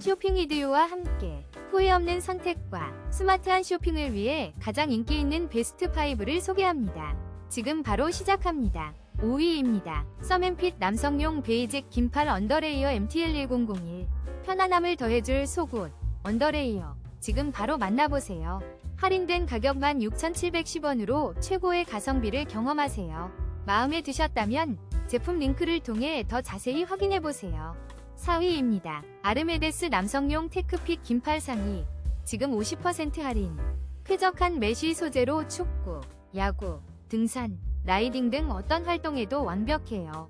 쇼핑 이디오와 함께 후회 없는 선택과 스마트한 쇼핑을 위해 가장 인기 있는 베스트 5를 소개합니다. 지금 바로 시작합니다. 5위입니다. 서맨핏 남성용 베이직 긴팔 언더레이어 MTL1001 편안함을 더해줄 속옷 언더레이어 지금 바로 만나보세요. 할인된 가격만 6,710원으로 최고의 가성비를 경험하세요. 마음에 드셨다면 제품 링크를 통해 더 자세히 확인해보세요. 4위입니다. 아르메데스 남성용 테크핏 긴팔 상의 지금 50% 할인 쾌적한 메쉬 소재로 축구, 야구, 등산, 라이딩 등 어떤 활동에도 완벽해요.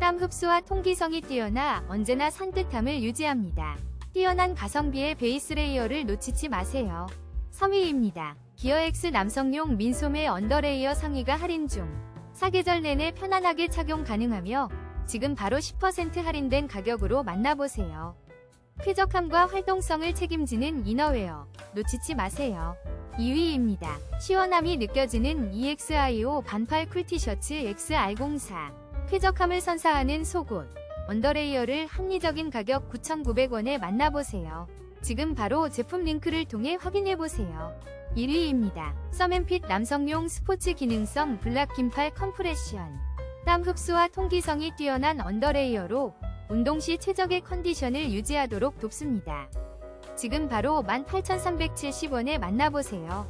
땀 흡수와 통기성이 뛰어나 언제나 산뜻함을 유지합니다. 뛰어난 가성비의 베이스 레이어를 놓치지 마세요. 3위입니다. 기어엑스 남성용 민소매 언더레이어 상의가 할인 중. 사계절 내내 편안하게 착용 가능하며 지금 바로 10% 할인된 가격으로 만나보세요. 쾌적함과 활동성을 책임지는 이너웨어 놓치지 마세요. 2위입니다. 시원함이 느껴지는 EXIO 반팔 쿨티셔츠 XR04 쾌적함을 선사하는 속옷 언더레이어를 합리적인 가격 9,900원에 만나보세요. 지금 바로 제품 링크를 통해 확인해보세요. 1위입니다. 서맨핏 남성용 스포츠 기능성 블락 긴팔 컴프레션 땀 흡수와 통기성이 뛰어난 언더레이어로 운동 시 최적의 컨디션을 유지하도록 돕습니다. 지금 바로 18,370원에 만나보세요.